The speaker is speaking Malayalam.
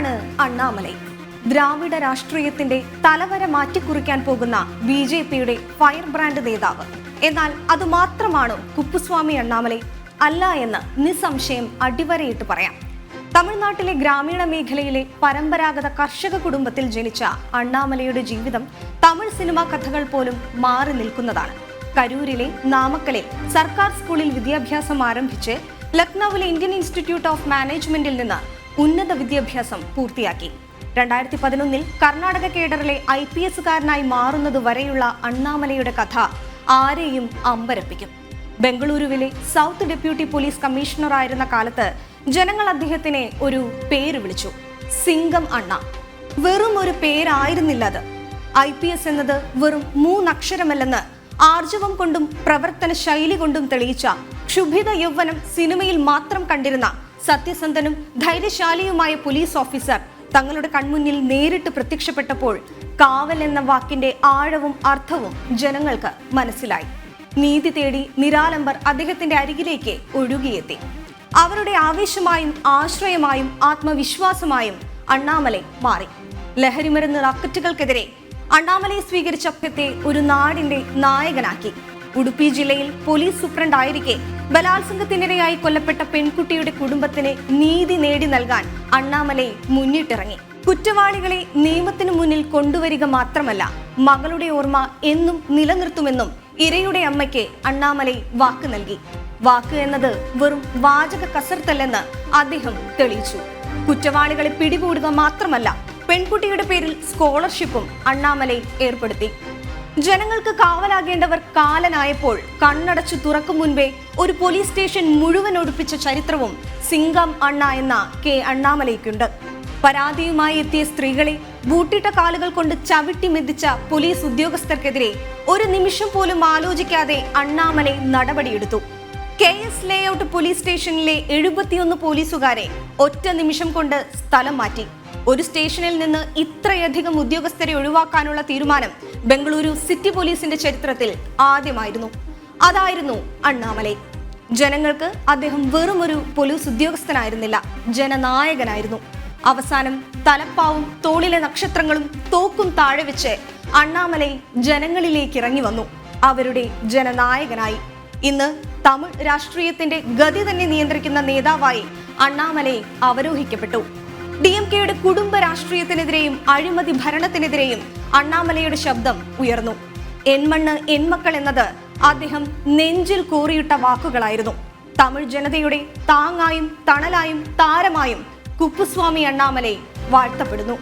ആരാണ് അണ്ണാമലൈ. ദ്രാവിഡ രാഷ്ട്രീയത്തിന്റെ തലവര മാറ്റിക്കുറിക്കാൻ പോകുന്ന ബി ജെ പിയുടെ ഫയർ ബ്രാൻഡ് നേതാവ്. എന്നാൽ അത് മാത്രമാണോ കുപ്പുസ്വാമി അണ്ണാമലൈ? അല്ല എന്ന് നിസ്സംശയം അടിവരയിട്ട് പറയാം. തമിഴ്നാട്ടിലെ ഗ്രാമീണ മേഖലയിലെ പരമ്പരാഗത കർഷക കുടുംബത്തിൽ ജനിച്ച അണ്ണാമലയുടെ ജീവിതം തമിഴ് സിനിമാ കഥകൾ പോലും മാറി നിൽക്കുന്നതാണ്. കരൂരിലെ നാമക്കലിൽ സർക്കാർ സ്കൂളിൽ വിദ്യാഭ്യാസം ആരംഭിച്ച് ലക്നൌവിലെ ഇന്ത്യൻ ഇൻസ്റ്റിറ്റ്യൂട്ട് ഓഫ് മാനേജ്മെന്റിൽ നിന്ന് ഉന്നത വിദ്യാഭ്യാസം പൂർത്തിയാക്കി. രണ്ടായിരത്തി പതിനൊന്നിൽ കർണാടക കേഡറിലെ ഐ പി എസുകാരനായി മാറുന്നത് വരെയുള്ള അണ്ണാമലയുടെ കഥ ആരെയും അമ്പരപ്പിക്കും. ബംഗളൂരുവിലെ സൗത്ത് ഡെപ്യൂട്ടി പോലീസ് കമ്മീഷണർ ആയിരുന്ന കാലത്ത് ജനങ്ങൾ അദ്ദേഹത്തിനെ ഒരു പേര് വിളിച്ചു. സിംഗം അണ്ണ. വെറും ഒരു പേരായിരുന്നില്ല അത്. ഐ പി എസ് എന്നത് വെറും മൂന്നക്ഷരമല്ലെന്ന് ആർജവം കൊണ്ടും പ്രവർത്തന ശൈലി കൊണ്ടും തെളിയിച്ച ക്ഷുഭിത യൗവനം സിനിമയിൽ മാത്രം കണ്ടിരുന്ന സത്യസന്ധനും ധൈര്യശാലിയുമായ പോലീസ് ഓഫീസർ തങ്ങളുടെ കൺമുന്നിൽ നേരിട്ട് പ്രത്യക്ഷപ്പെട്ടപ്പോൾ കാവൽ എന്ന വാക്കിന്റെ ആഴവും അർത്ഥവും ജനങ്ങൾക്ക് മനസ്സിലായി. നീതി തേടി നിരാലംബർ അദ്ദേഹത്തിന്റെ അരികിലേക്ക് ഒഴുകിയെത്തി. അവരുടെ ആവേശമായും ആശ്രയമായും ആത്മവിശ്വാസമായും അണ്ണാമലൈ മാറി. ലഹരിമരുന്ന് റാക്കറ്റുകൾക്കെതിരെ അണ്ണാമലെ സ്വീകരിച്ച ഒരു നാടിന്റെ നായകനാക്കി. ഉടുപ്പി ജില്ലയിൽ പോലീസ് സൂപ്രണ്ട് ആയിരിക്കെ ബലാത്സംഗത്തിനിരയായി കൊല്ലപ്പെട്ട പെൺകുട്ടിയുടെ കുടുംബത്തിന് നീതി നേടി നൽകാൻ അണ്ണാമലൈ മുന്നിട്ടിറങ്ങി. കുറ്റവാളികളെ നിയമത്തിനു മുന്നിൽ കൊണ്ടുവരിക മാത്രമല്ല മകളുടെ ഓർമ്മ എന്നും നിലനിർത്തുമെന്നും ഇരയുടെ അമ്മയ്ക്ക് അണ്ണാമലൈ വാക്ക് നൽകി. വാക്ക് എന്നത് വെറും വാചക കസർത്തല്ലെന്ന് അദ്ദേഹം തെളിയിച്ചു. കുറ്റവാളികളെ പിടികൂടുക മാത്രമല്ല പെൺകുട്ടിയുടെ പേരിൽ സ്കോളർഷിപ്പും അണ്ണാമലൈ ഏർപ്പെടുത്തി. ജനങ്ങൾക്ക് കാവലാകേണ്ടവർ കാലനായപ്പോൾ കണ്ണടച്ചു തുറക്കും മുൻപേ ഒരു പോലീസ് സ്റ്റേഷൻ മുഴുവൻ ഒടുപ്പിച്ച ചരിത്രവും സിംഗം അണ്ണ എന്ന കെ അണ്ണാമലയ്ക്കുണ്ട്. പരാതിയുമായി എത്തിയ സ്ത്രീകളെ ബൂട്ടിട്ട കാലുകൾ കൊണ്ട് ചവിട്ടി മെതിച്ച പോലീസ് ഉദ്യോഗസ്ഥർക്കെതിരെ ഒരു നിമിഷം പോലും ആലോചിക്കാതെ അണ്ണാമലൈ നടപടിയെടുത്തു. കെ എസ് ലേഔട്ട് പോലീസ് സ്റ്റേഷനിലെ എഴുപത്തിയൊന്ന് പോലീസുകാരെ ഒറ്റ നിമിഷം കൊണ്ട് സ്ഥലം മാറ്റി. ഒരു സ്റ്റേഷനിൽ നിന്ന് ഇത്രയധികം ഉദ്യോഗസ്ഥരെ ഒഴിവാക്കാനുള്ള തീരുമാനം ബംഗളൂരു സിറ്റി പോലീസിന്റെ ചരിത്രത്തിൽ ആദ്യമായിരുന്നു. അതായിരുന്നു അണ്ണാമലൈ. ജനങ്ങൾക്ക് അദ്ദേഹം വെറും ഒരു പോലീസ് ഉദ്യോഗസ്ഥനായിരുന്നില്ല ജനനായകനായിരുന്നു. അവസാനം തലപ്പാവും തോളിലെ നക്ഷത്രങ്ങളും തോക്കും താഴെ വെച്ച് അണ്ണാമലൈ ജനങ്ങളിലേക്ക് ഇറങ്ങി വന്നു. അവരുടെ ജനനായകനായി. ഇന്ന് തമിഴ് രാഷ്ട്രീയത്തിന്റെ ഗതി തന്നെ നിയന്ത്രിക്കുന്ന നേതാവായി അണ്ണാമലൈ അവരോഹിക്കപ്പെട്ടു. ഡി എം കെയുടെ കുടുംബ രാഷ്ട്രീയത്തിനെതിരെയും അഴിമതി ഭരണത്തിനെതിരെയും അണ്ണാമലയുടെ ശബ്ദം ഉയർന്നു. എൺമണ്ണ് എൺമക്കൾ എന്നത് അദ്ദേഹം നെഞ്ചിൽ കോറിയിട്ട വാക്കുകളായിരുന്നു. തമിഴ് ജനതയുടെ താങ്ങായും തണലായും താരമായും കുപ്പുസ്വാമി അണ്ണാമലൈ വാഴ്ത്തപ്പെടുന്നു.